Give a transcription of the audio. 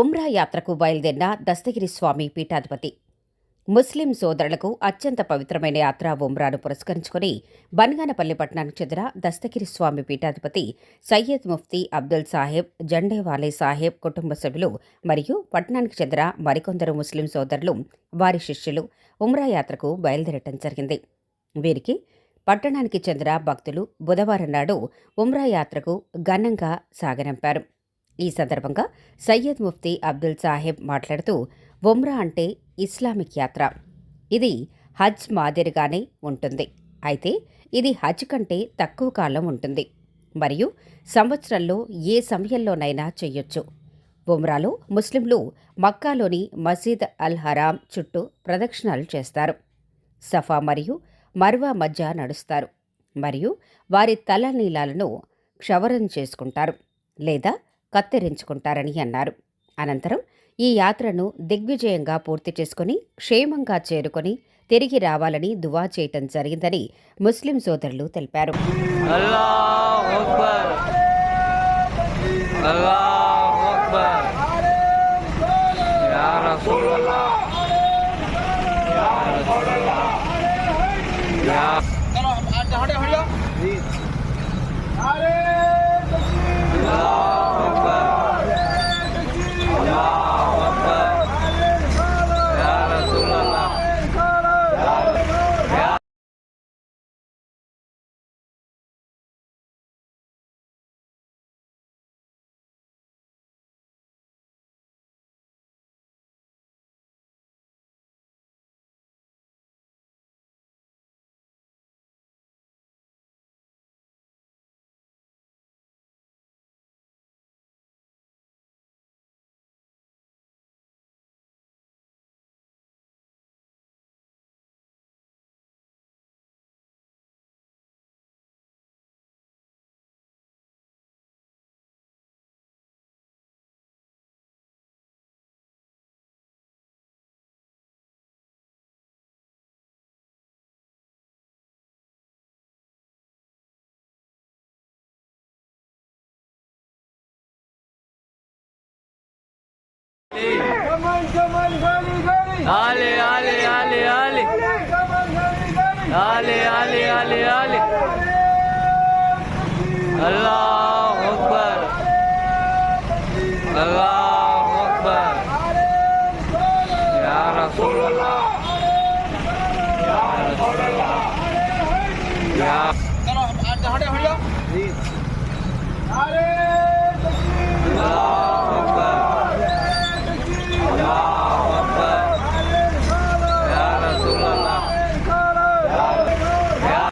ఉమ్రా యాత్రకు బయలుదేరిన దస్తగిరి స్వామి పీఠాధిపతి. ముస్లిం సోదరులకు అత్యంత పవిత్రమైన యాత్ర ఉమ్రాను పురస్కరించుకుని బనగానపల్లి పట్టణానికి చెందిన దస్తగిరి స్వామి పీఠాధిపతి సయ్యద్ ముఫ్తీ అబ్దుల్ సాహెబ్ జండేవాలే సాహెబ్ కుటుంబ సభ్యులు మరియు పట్టణానికి చెందిన మరికొందరు ముస్లిం సోదరులు వారి శిష్యులు ఉమ్రా యాత్రకు బయలుదేరటం జరిగింది. వీరికి పట్టణానికి చెందిన భక్తులు బుధవారం నాడు ఉమ్రా యాత్రకు ఘనంగా సాగనంపారు. ఈ సందర్భంగా సయ్యద్ ముఫ్తీ అబ్దుల్ సాహెబ్ మాట్లాడుతూ ఉమ్రా అంటే ఇస్లామిక్ యాత్ర. ఇది హజ్ మాదిరిగానే ఉంటుంది. అయితే ఇది హజ్ కంటే తక్కువ కాలం ఉంటుంది. మరియు సంవత్సరంలో ఏ సమయంలోనైనా చేయొచ్చు. బుమ్రాలో ముస్లింలు మక్కాలోని మసీద్ అల్ హరాం చుట్టూ ప్రదక్షిణాలు చేస్తారు. సఫా మరియు మర్వా మధ్య నడుస్తారు. మరియు వారి తల నీలాలను క్షవరం చేసుకుంటారు. లేదా కత్తిరించుకుంటారని అన్నారు. అనంతరం ఈ యాత్రను దిగ్విజయంగా పూర్తి చేసుకుని క్షేమంగా చేరుకొని తిరిగి రావాలని దువా చేయటం జరిగిందని ముస్లిం సోదరులు తెలిపారు. आले आले आले आले आले आले आले आले अल्लाह अकबर अल्लाह अकबर या रसूल या चलो आड़े हड़े